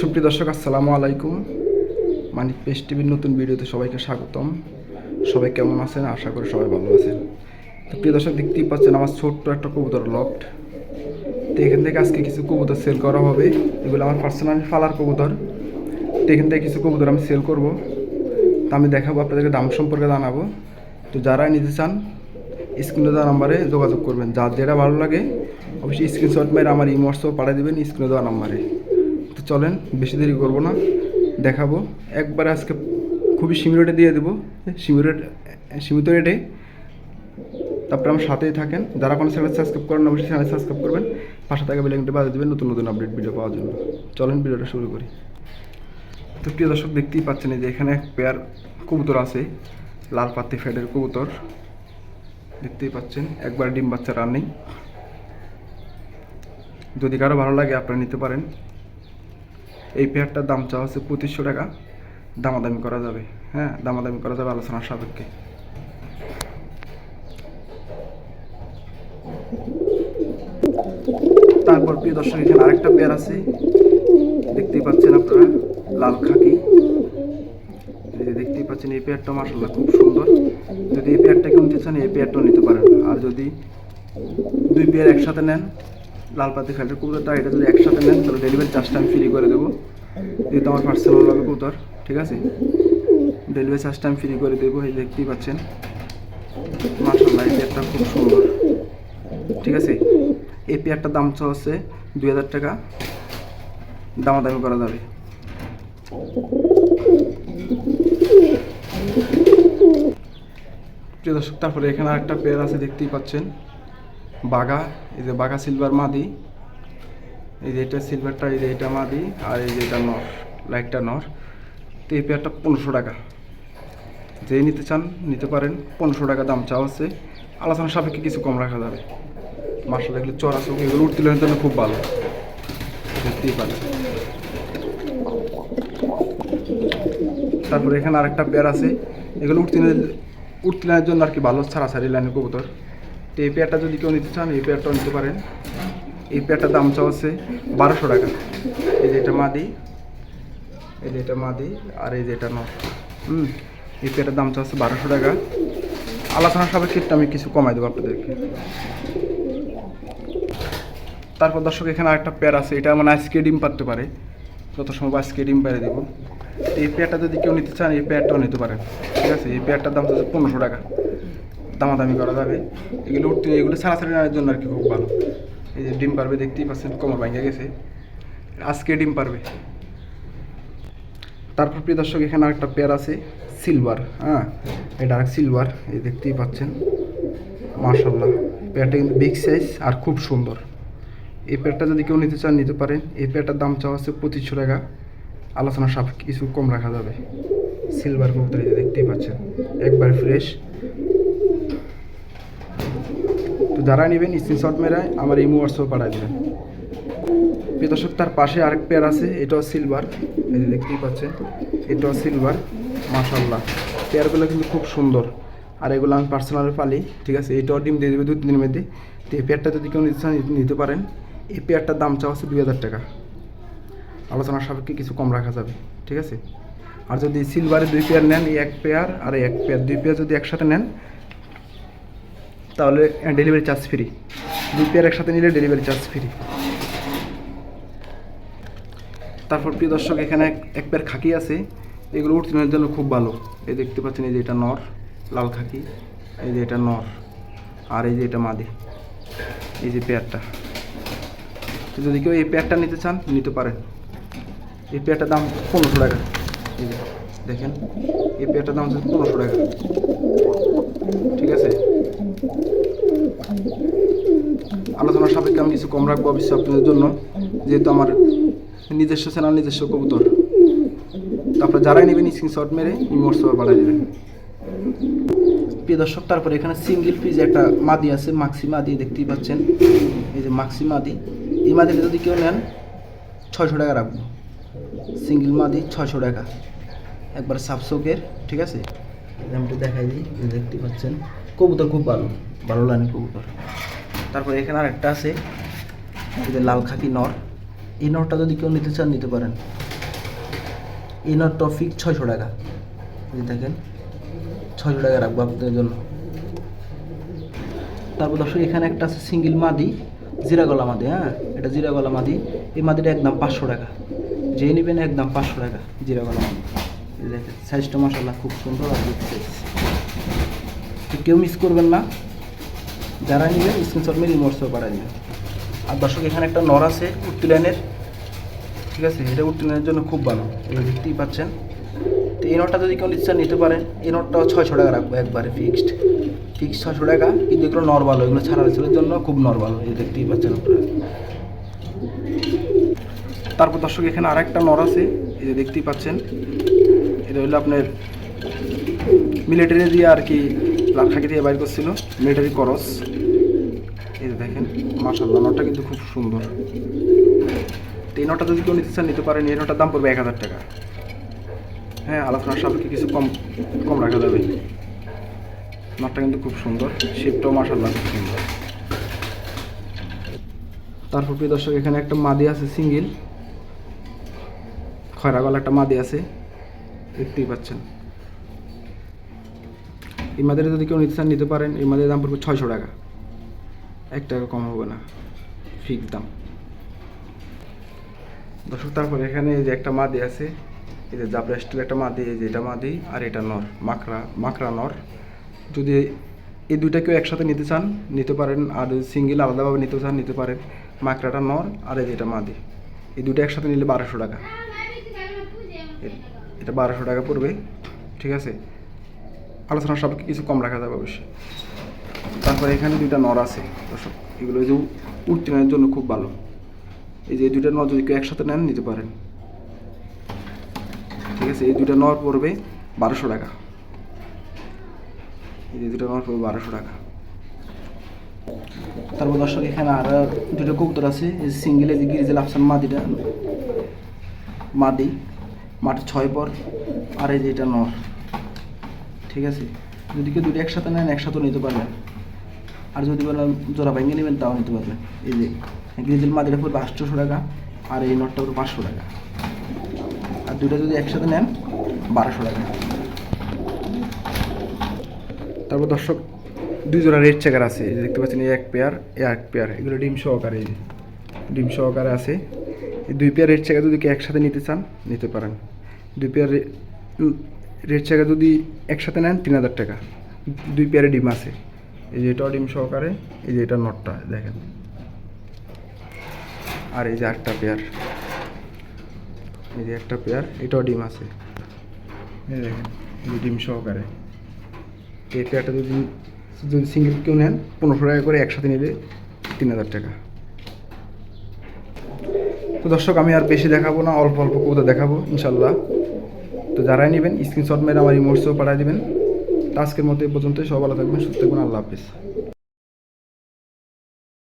সুপ্রিয় দর্শক, আসসালামু আলাইকুম। মানিক পেস টিভির নতুন ভিডিওতে সবাইকে স্বাগতম। সবাই কেমন আছেন? আশা করি সবাই ভালো আছেন। তো প্রিয় দর্শক, দেখতেই পাচ্ছেন আমার ছোট্ট একটা কবুতর লফট তো এখান থেকে আজকে কিছু কবুতর সেল করা হবে। এগুলো আমার পার্সোনাল ফালার কবুতর। তো এখান থেকে কিছু কবুতর আমি সেল করব। তো আমি দেখাবো, আপনাদেরকে দাম সম্পর্কে জানাব। তো যারা নিতে চান স্ক্রিনে দেওয়া নাম্বারে যোগাযোগ করবেন। যার যেটা ভালো লাগে, অবশ্যই স্ক্রিনশট মেরে আমার ইমো পাঠিয়ে দেবেন স্ক্রিনে দেওয়া নাম্বারে। চলেন, বেশি দেরি করব না, দেখাবো। একবারে আজকে খুবই সীমিত রেটে দিয়ে দেবো। সীমিত রেট সীমিত রেটে তারপরে আমার সাথেই থাকেন। যারা কোনো চ্যানেল সাবস্ক্রাইব করেন, অবশ্যই চ্যানেল সাবস্ক্রাইব করবেন। পাশে থাকা বেলাইনটা বাজিয়ে দেবেন নতুন নতুন আপডেট ভিডিও পাওয়ার জন্য। চলেন ভিডিওটা শুরু করি। তো প্রিয় দর্শক, দেখতেই পাচ্ছেন যে এখানে এক পেয়ার কবুতর আছে। লাল পাতি ফেডের কবুতর। দেখতেই পাচ্ছেন, একবার ডিম বাচ্চা রানিং যদি কারও ভালো লাগে, আপনারা নিতে পারেন। এই পেয়ারটার দাম চাওয়া হচ্ছে পঁচিশশো টাকা। দামাদামি করা যাবে। হ্যাঁ দামাদামি করা যাবে আলোচনার সাপেক্ষে। তারপর প্রিয় দর্শক, এখানে আরেকটা পেয়ার আছে। দেখতেই পাচ্ছেন আপনারা, লাল খাকি। দেখতেই পাচ্ছেন, এই পেয়ারটা মাসাল্লাহ খুব সুন্দর। যদি এই পেয়ারটা কিনতে চান, এই পেয়ারটাও নিতে পারেন। আর যদি দুই পেয়ার একসাথে নেন লাল পাতি ফ্যাটের কবুতরটা এটা যদি একসাথে নেন, তাহলে ডেলিভারি চার্জটা আমি ফ্রি করে দেবো। যেহেতু আমার পার্সোনাল হবে কবুতর ঠিক আছে? ডেলিভারি চার্জটা আমি ফ্রি করে দেবো, এই দেখতেই পাচ্ছেন। মাসাল্লাহ এই পেয়ারটা খুব সুন্দর। ঠিক আছে? এই পেয়ারটার দাম হচ্ছে দুই হাজার টাকা। দামাদামি করা যাবে। প্রিয় দর্শক, তারপরে এখানে আরেকটা পেয়ার আছে, দেখতেই পাচ্ছেন। বাঘা এই যে বাঘা সিলভার মাদি, এই যে এটা সিলভারটা এই যে এটা মাদি, আর এই যে এটা নর লাইটটা নর। তো এই পেয়ারটা পনেরোশো টাকা। যে নিতে চান, নিতে পারেন। পনেরোশো টাকা দাম চাও হচ্ছে আলোচনা সাপেক্ষে কিছু কম রাখা যাবে। মার্শাল এগুলো চড়া চোখ এগুলো উঠতিলের জন্য খুব ভালো। দেখতেই পারেন তারপরে এখানে আরেকটা পেয়ার আছে। এগুলো উঠতে উঠতিলের জন্য আর কি ভালো ছাড়া ছাড়াছাড়ি লাইনের কবুতর। তো এই পেয়ারটা যদি কেউ নিতে চান, এই পেয়ারটাও নিতে পারেন। এই পেয়ারটার দাম চাওয়া হচ্ছে বারোশো টাকা। এই যে এটা মাদি, এই যে এটা মাদি, আর এই যে এটা নর হুম, এই পেয়ারটার দাম চাওয়া হচ্ছে বারোশো টাকা। আলোচনা সাপেক্ষে আমি কিছু কমাই দেবো আপনাদেরকে। তারপর দর্শক, এখানে আরেকটা পেয়ার আছে। এটা মানে আজকে ডিম পারতে পারে। যত সম্ভব আজকে ডিম পেরে দেবো। এই পেয়ারটা যদি কেউ নিতে চান, এই পেয়ারটাও নিতে পারেন। ঠিক আছে? এই পেয়ারটার দাম হচ্ছে পনেরোশো টাকা। দামাদামি করা যাবে। এগুলো উঠতে এগুলো ছাড়াছাড়ি নেওয়ার জন্য আর কি খুব ভালো। এই যে ডিম পারবে দেখতেই পাচ্ছেন, কোমর ভেঙে গেছে। আজকে ডিম পারবে। তারপর প্রিয় দর্শক, এখানে আরেকটা পেয়ার আছে সিলভার হ্যাঁ? এটা আরেক সিলভার এই দেখতেই পাচ্ছেন। মার্শাল্লাহ পেয়ারটা কিন্তু বিগ সাইজ আর খুব সুন্দর। এই পেয়ারটা যদি কেউ নিতে চান, নিতে পারেন। এই পেয়ারটার দাম চাওয়া হচ্ছে পঁচিশশো টাকা। আলোচনা সাপেক্ষে কিছু কম রাখা যাবে। সিলভার কবুতর দেখতেই পাচ্ছেন। একবার ফ্রেশ তো যারা নেবেন স্ক্রিনশট মেরে আমার এই হোয়াটসঅ্যাপ পাঠিয়ে দেবেন। দর্শক, তার পাশে আরেক পেয়ার আছে, এটাও সিলভার এই দেখতেই পাচ্ছেন, এটাও সিলভার মাশাল্লাহ পেয়ারগুলো কিন্তু খুব সুন্দর। আর এগুলো আমি পার্সোনালি পালি, ঠিক আছে? এটাও ডিম দিয়ে দেবে দু তিন দিনের মধ্যে। তো এই পেয়ারটা যদি কেউ নিতে পারেন। এই পেয়ারটার দাম চাওয়া হচ্ছে দুই হাজার টাকা। আলোচনার সাপেক্ষে কিছু কম রাখা যাবে, ঠিক আছে? আর যদি সিলভারে দুই পেয়ার নেন, এই এক পেয়ার আর এক পেয়ার দুই পেয়ার যদি একসাথে নেন তাহলে ডেলিভারি চার্জ ফ্রি দুই পেয়ার একসাথে নিলে ডেলিভারি চার্জ ফ্রি তারপর প্রিয় দর্শক, এখানে এক- পেয়ার খাকি আছে। এগুলো উঠতিনের জন্য খুব ভালো। এই দেখতে পাচ্ছেন, এই যে এটা নর, লাল খাকি। এই যে এটা নর, আর এই যে এটা মাদি। এই যে পেয়ারটা যদি কেউ এই পেয়ারটা নিতে চান, নিতে পারেন। এই পেয়ারটার দাম পনেরোশো টাকা। এই যে দেখেন, এই পেয়ারটার দাম হচ্ছে পনেরোশো টাকা। ঠিক আছে? আলোচনার সাপেক্ষে আমি কিছু কম রাখব, অবশ্যই আপনাদের জন্য, যেহেতু আমার নিজস্ব চ্যানেল, নিজস্ব কবুতর। তারপরে যারাই নেবেন স্ক্রিনশট মেরে ইমোটস পাঠিয়ে দেবেন। প্রিয় দর্শক, তারপরে এখানে সিঙ্গেল পিস একটা মাদি আছে মাক্সি মাদি, দেখতেই পাচ্ছেন। এই যে মাক্সি মাদি, এই মাদিটা যদি কেউ নেন, ছয়শো টাকা রাখব। সিঙ্গেল মাদি, ছয়শো টাকা। একবার সাবসোকের, ঠিক আছে? আমি দেখাই দিই, দেখতে পাচ্ছেন। কবুতর খুব ভালো। ভালো লাগে কবুতর। তারপরে এখানে আর একটা আছে লাল খাকি নর। এই নরটা যদি কেউ নিতে চান, নিতে পারেন। এই নটটা ফিক্স ছয়শো টাকা। দেখেন, ছয়শো টাকা রাখব আপনাদের জন্য। তারপর দর্শক, এখানে একটা আছে সিঙ্গেল মাদি জিরা গলা মাদি হ্যাঁ? এটা জিরা গলা মাদি। এই মাদিটা একদম পাঁচশো টাকা। যে নেবেন একদম পাঁচশো টাকা জিরা গলা মাদি দেখেন সাইজটা মশাল্লা খুব সুন্দর আর দেখতে। কেউ মিস করবেন না। যারা নেবেন স্ক্রিনশট মেরে মোটসও পাঠা দিবেন। আর দর্শক, এখানে একটা নর আছে উত্তি লাইনের ঠিক আছে? এটা উত্তি লাইনের জন্য খুব ভালো। এবার দেখতেই পাচ্ছেন। তো এই নোটটা যদি কেউ চান, নিতে পারেন। এই নোটটাও ছয়শো টাকা রাখব একবারে ফিক্সড ফিক্সড ছয়শো টাকা। কিন্তু এগুলো নর্মাল এগুলো ছাড়া ছেলের জন্য খুব নর্মাল এই দেখতেই পাচ্ছেন আপনারা। তারপর দর্শক, এখানে আরেকটা নর আছে। এই যে দেখতেই পাচ্ছেন। এটা হলো আপনার মিলিটারি দিয়ে আর কি লাখাকি দিয়ে বাইর করছিল মিলিটারি করস এই যে দেখেন মাসাল্লাহ নটটা কিন্তু খুব সুন্দর। এই নটটা যদি কেউ নিতে চান, নিতে পারেন। এই নটার দাম পড়বে এক হাজার টাকা। হ্যাঁ আলোচনার সাপেক্ষে কিছু কম কম রাখা যাবে। নটটা কিন্তু খুব সুন্দর শেপটাও মাসাল্লাহ খুব সুন্দর। তারপর প্রিয় দর্শক, এখানে একটা মাদি আছে সিঙ্গেল খয়রা গলা একটা মাদি আছে। দেখতেই পাচ্ছেন। এই মাদের যদি কেউ নিতে চান নিতে পারেন। এই মাদের দাম পড়বে ছয়শো টাকা। এক টাকা কম হবে না ফিক্স দাম। দর্শক তারপর এখানে এই যে একটা মাদি আছে এই যে জাবরা স্টিল একটা মাদি এই যে এটা মাদি আর এটা নর মাকড়া মাকড়া নর। যদি এই দুইটা কেউ একসাথে নিতে চান নিতে পারেন। আর যদি সিঙ্গেল আলাদাভাবে নিতে চান নিতে পারেন। মাকড়াটা নর আর এই যে এটা মাদি। এই দুটো একসাথে নিলে বারোশো টাকা। এটা বারোশো টাকা পড়বে ঠিক আছে? আলোচনার সব কিছু কম রাখা যাবে অবশ্যই। তারপরে এখানে দুইটা নর আছে, দর্শক, এগুলো যে উত্তীর্ণের জন্য খুব ভালো। এই যে দুইটা নর যদি কেউ একসাথে নেন, নিতে পারেন। ঠিক আছে, এই দুইটা নর পড়বে বারোশো টাকা। এই যে দুটো নর পড়বে বারোশো টাকা। তারপর দর্শক, এখানে আর দুটো কবুতর আছে, এই সিঙ্গেল যে গিরিজেল আফসান মাদিটা মাদি মাঠ ছয় পর, আর এই যে এটা নর। ঠিক আছে? যদি কেউ দুটো একসাথে নেন, একসাথেও নিতে পারবেন। আর যদি বলেন জোড়া ভেঙে নেবেন, তাও নিতে পারবেন। এই যে গ্রিজেল মাদিটা পড়বে আটশোশো টাকা, আর এই নটটা পড়বে পাঁচশো টাকা। আর দুটো যদি একসাথে নেন, বারোশো টাকা। তারপর দর্শক, দুই জোড়া রেড চেকার আছে। এই যে দেখতে পাচ্ছেন, এই এক পেয়ার এ এক পেয়ার এগুলো ডিম সহকারে। ডিম সহকারে আছে। এই দুই পেয়ার রেড চেকার যদি একসাথে নিতে চান, নিতে পারেন। দুই পেয়ার রেড চেকার যদি একসাথে নেন তিন হাজার টাকা। দুই পেয়ারে ডিম আছে। এই যে এটাও ডিম সহকারে, এই যে এটা নটটা দেখেন। আর এই যে একটা পেয়ার এই যে একটা পেয়ার এটাও ডিম আছে। এই দেখেন, এই ডিম সহকারে। এই পেয়ারটা যদি যদি সিঙ্গেল কেউ নেন, পনেরোশো টাকা করে একসাথে নিলে তিন হাজার টাকা। তো দর্শক, আমি আর বেশি দেখাবো না, অল্প অল্প কবিতা দেখাবো, ইনশাল্লাহ। তো যারাই নেবেন স্ক্রিনশট মেরে আমার ইমোটসও পাঠিয়ে দেবেন। আজকের মতো এই পর্যন্তই। সব ভালো থাকবেন, সুস্থ থাকবেন। আল্লাহ হাফিজ।